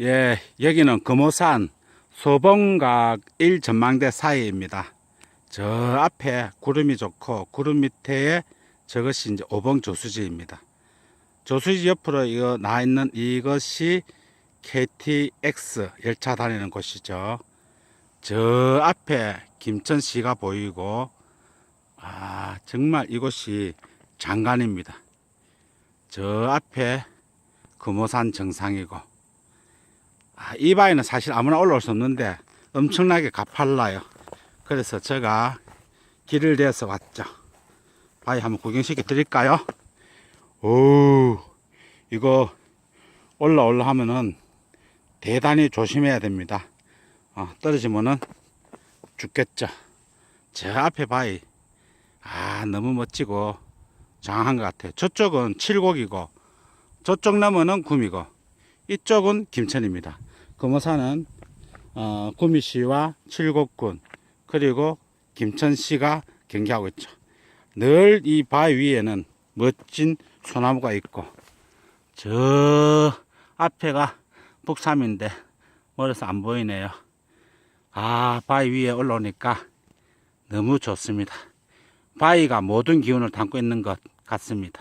예, 여기는 금호산 소봉각 1 전망대 사이입니다. 저 앞에 구름이 좋고 구름 밑에 저것이 이제 오봉 조수지입니다. 조수지 옆으로 이거 나 있는 이것이 KTX 열차 다니는 곳이죠. 저 앞에 김천시가 보이고 아 정말 이곳이 장관입니다. 저 앞에 금호산 정상이고 아, 이 바위는 사실 아무나 올라올 수 없는데 엄청나게 가팔라요. 그래서 제가 길을 대서 왔죠. 바위 한번 구경시켜 드릴까요? 오, 이거 올라올라 하면은 대단히 조심해야 됩니다. 어, 떨어지면은 죽겠죠. 저 앞에 바위, 아, 너무 멋지고 장한 것 같아요. 저쪽은 칠곡이고, 저쪽 너머는 구미고, 이쪽은 김천입니다. 금호산은 어, 구미시와 칠곡군 그리고 김천시가 경계하고 있죠. 늘 이 바위 위에는 멋진 소나무가 있고 저 앞에가 북삼인데 멀어서 안 보이네요. 아 바위 위에 올라오니까 너무 좋습니다. 바위가 모든 기운을 담고 있는 것 같습니다.